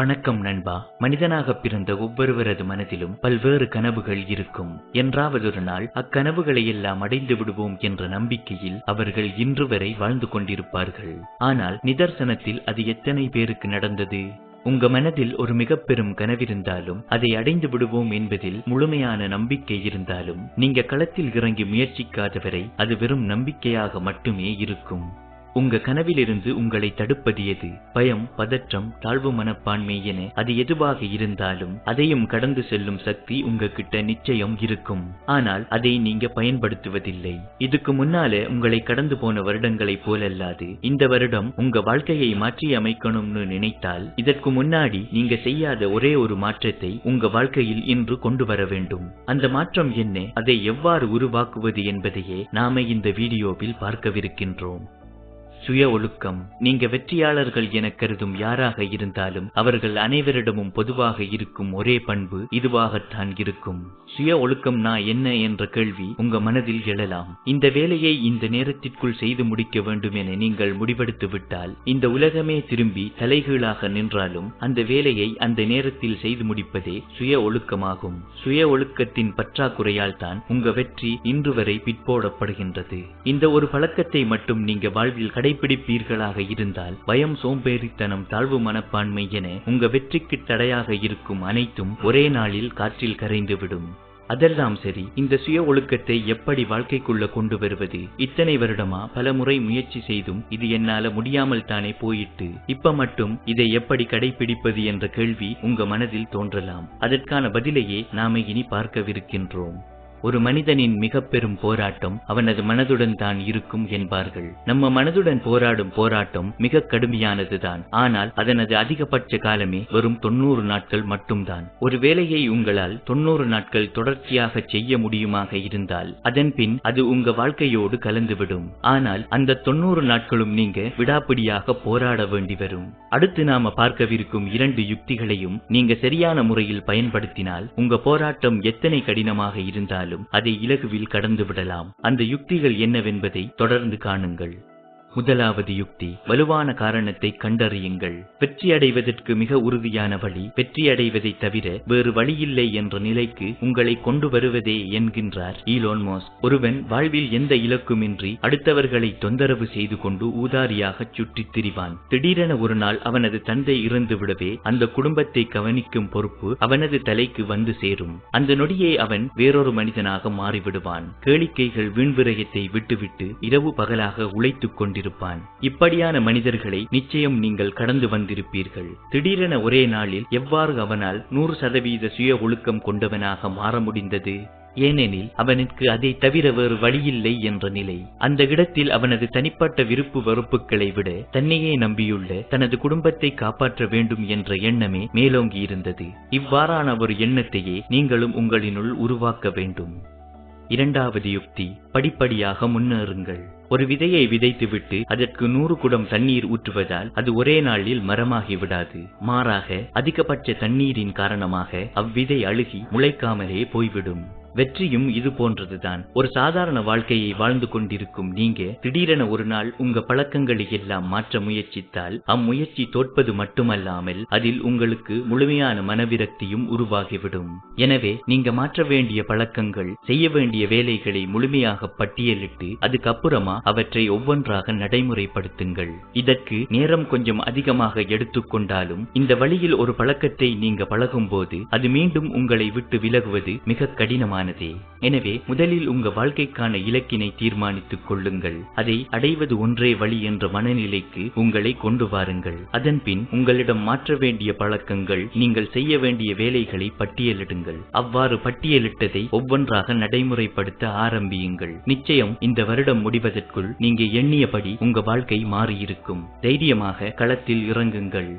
வணக்கம் நண்பா. மனிதனாக பிறந்த ஒவ்வொருவரது மனதிலும் பல்வேறு கனவுகள் இருக்கும். என்றாவதொரு நாள் அக்கனவுகளை எல்லாம் அடைந்து விடுவோம் என்ற நம்பிக்கையில் அவர்கள் இன்று வரை வாழ்ந்து கொண்டிருப்பார்கள். ஆனால் நிதர்சனத்தில் அது எத்தனை பேருக்கு நடந்தது? உங்க மனதில் ஒரு மிக பெரும் கனவிருந்தாலும் அதை அடைந்து விடுவோம் என்பதில் முழுமையான நம்பிக்கை இருந்தாலும் நீங்க களத்தில் இறங்கி முயற்சிக்காதவரை அது வெறும் நம்பிக்கையாக மட்டுமே இருக்கும். உங்க கனவிலிருந்து உங்களை தடுப்பது எது? பயம் பதற்றம் தாழ்வு மனப்பான்மை என அது எதுவாக இருந்தாலும் அதையும் கடந்து செல்லும் சக்தி உங்ககிட்ட நிச்சயம் இருக்கும். ஆனால் அதை நீங்க பயன்படுத்துவதில்லை. இதுக்கு முன்னால உங்களை கடந்து போன வருடங்களைப் போலல்லாது இந்த வருடம் உங்க வாழ்க்கையை மாற்றி அமைக்கணும்னு நினைத்தால் இதற்கு முன்னாடி நீங்க செய்யாத ஒரே ஒரு மாற்றத்தை உங்க வாழ்க்கையில் இன்று கொண்டு வர வேண்டும். அந்த மாற்றம் என்ன? அதை எவ்வாறு உருவாக்குவது என்பதையே நாம இந்த வீடியோவில் பார்க்கவிருக்கின்றோம். சுய ஒழுக்கம். நீங்க வெற்றியாளர்கள் என கருதும் யாராக இருந்தாலும் அவர்கள் அனைவரிடமும் பொதுவாக இருக்கும் ஒரே பண்பு இதுவாகத்தான் இருக்கும். சுய ஒழுக்கம்னா என்ன என்ற கேள்வி உங்க மனதில் எழலாம். இந்த வேலையை இந்த நேரத்திற்குள் செய்து முடிக்க வேண்டும் என நீங்கள் முடிவெடுத்து விட்டால் இந்த உலகமே திரும்பி தலைகீழாக நின்றாலும் அந்த வேலையை அந்த நேரத்தில் செய்து முடிப்பதே சுய ஒழுக்கமாகும். சுய ஒழுக்கத்தின் பற்றாக்குறையால் தான் உங்க வெற்றி இன்று வரை பிற்போடப்படுகின்றது. இந்த ஒரு பழக்கத்தை மட்டும் நீங்க வாழ்வில் கடை கடைபிடிப்பீர்களாக இருந்தால் பயம் சோம்பேறித்தனம் தாழ்வு மனப்பான்மை என உங்க வெற்றிக்கு தடையாக இருக்கும் அனைத்தும் ஒரே நாளில் காற்றில் கரைந்துவிடும். அதெல்லாம் சரி இந்த சுய ஒழுக்கத்தை எப்படி வாழ்க்கைக்குள்ள கொண்டு வருவது? இத்தனை வருடமா பல முறை முயற்சி செய்தும் இது என்னால முடியாமல் தானே போயிட்டு இப்ப மட்டும் இதை எப்படி கடைபிடிப்பது என்ற கேள்வி உங்க மனதில் தோன்றலாம். அதற்கான பதிலையே நாம இனி பார்க்கவிருக்கின்றோம். ஒரு மனிதனின் மிக பெரும் போராட்டம் அவனது மனதுடன் தான் இருக்கும் என்பார்கள். நம்ம மனதுடன் போராடும் போராட்டம் மிக கடுமையானதுதான். ஆனால் அதனது அதிகபட்ச காலமே வெறும் தொண்ணூறு நாட்கள் மட்டும்தான். ஒரு வேலையை உங்களால் தொண்ணூறு நாட்கள் தொடர்ச்சியாக செய்ய முடியுமாக இருந்தால் அதன் பின் அது உங்க வாழ்க்கையோடு கலந்துவிடும். ஆனால் அந்த தொண்ணூறு நாட்களும் நீங்க விடாப்பிடியாக போராட வேண்டி வரும். அடுத்து நாம பார்க்கவிருக்கும் இரண்டு யுக்திகளையும் நீங்க சரியான முறையில் பயன்படுத்தினால் உங்க போராட்டம் எத்தனை கடினமாக இருந்தாலும் அதை இலகுவில் கடந்து விடலாம் அந்த யுக்திகள் என்னவென்பதை தொடர்ந்து காணுங்கள். முதலாவது யுக்தி வலுவான காரணத்தை கண்டறியுங்கள். வெற்றி அடைவதற்கு மிக உறுதியான வழி வெற்றி அடைவதை தவிர வேறு வழியில்லை என்ற நிலைக்கு உங்களை கொண்டு வருவதே என்கின்றார் ஈலோன் மோஸ் ஒருவன் வாழ்வில் எந்த இலக்குமின்றி அடுத்தவர்களை தொந்தரவு செய்து கொண்டு ஊதாரியாக சுற்றித் திரிவான். திடீரென ஒரு நாள் அவனது தந்தை இறந்து விடவே அந்த குடும்பத்தை கவனிக்கும் பொறுப்பு அவனது தலைக்கு வந்து சேரும். அந்த நொடியே அவன் வேறொரு மனிதனாக மாறிவிடுவான். கேளிக்கைகள் வீண்விரயத்தை விட்டுவிட்டு இரவு பகலாக உழைத்துக் கொண்டு கொண்டிருப்பான் இப்படியான மனிதர்களை நிச்சயம் நீங்கள் கடந்து வந்திருப்பீர்கள். திடீரென ஒரே நாளில் எவ்வாறு அவனால் நூறு சதவீத சுய ஒழுக்கம் கொண்டவனாக மாற முடிந்தது? ஏனெனில் அவனுக்கு அதை தவிர வேறு வழியில்லை என்ற நிலை. அந்த இடத்தில் அவனது தனிப்பட்ட விருப்பு வெறுப்புகளை விட தன்னையே நம்பியுள்ள தனது குடும்பத்தை காப்பாற்ற வேண்டும் என்ற எண்ணமே மேலோங்கி இருந்தது இவ்வாறான ஒரு எண்ணத்தையே நீங்களும் உங்களினுள் உருவாக்க வேண்டும். இரண்டாவது யுக்தி படிப்படியாக முன்னேறுங்கள். ஒரு விதையை விதைத்துவிட்டு அதற்கு நூறு குடம் தண்ணீர் ஊற்றுவதால் அது ஒரே நாளில் மரமாகி விடாது. மாறாக அதிகபட்ச தண்ணீரின் காரணமாக அவ்விதை அழுகி முளைக்காமலே போய்விடும். வெற்றியும் இது போன்றதுதான். ஒரு சாதாரண வாழ்க்கையை வாழ்ந்து கொண்டிருக்கும் நீங்க திடீரென ஒரு நாள் உங்க பழக்கங்களை எல்லாம் மாற்ற முயற்சித்தால் அம்முயற்சி தோற்பது மட்டுமல்லாமல் அதில் உங்களுக்கு முழுமையான மனவிரக்தியும் உருவாகிவிடும். எனவே நீங்க மாற்ற வேண்டிய பழக்கங்கள் செய்ய வேண்டிய வேலைகளை முழுமையாக பட்டியலிட்டு அதுக்கப்புறமா அவற்றை ஒவ்வொன்றாக நடைமுறைப்படுத்துங்கள். இதற்கு நேரம் கொஞ்சம் அதிகமாக எடுத்துக்கொண்டாலும் இந்த வழியில் ஒரு பழக்கத்தை நீங்க பழகும் போது அது மீண்டும் உங்களை விட்டு விலகுவது மிக கடினமான முக்கியமானதே எனவே முதலில் உங்க வாழ்க்கைக்கான இலக்கினை தீர்மானித்துக் கொள்ளுங்கள். அதை அடைவது ஒன்றே வழி என்ற மனநிலைக்கு உங்களை கொண்டு வாருங்கள். அதன்பின் உங்களிடம் மாற்ற வேண்டிய பழக்கங்கள் நீங்கள் செய்ய வேண்டிய வேலைகளை பட்டியலிடுங்கள். அவ்வாறு பட்டியலிட்டதை ஒவ்வொன்றாக நடைமுறைப்படுத்த ஆரம்பியுங்கள். நிச்சயம் இந்த வருடம் முடிவதற்குள் நீங்க எண்ணியபடி உங்க வாழ்க்கை மாறியிருக்கும். தைரியமாக களத்தில் இறங்குங்கள்.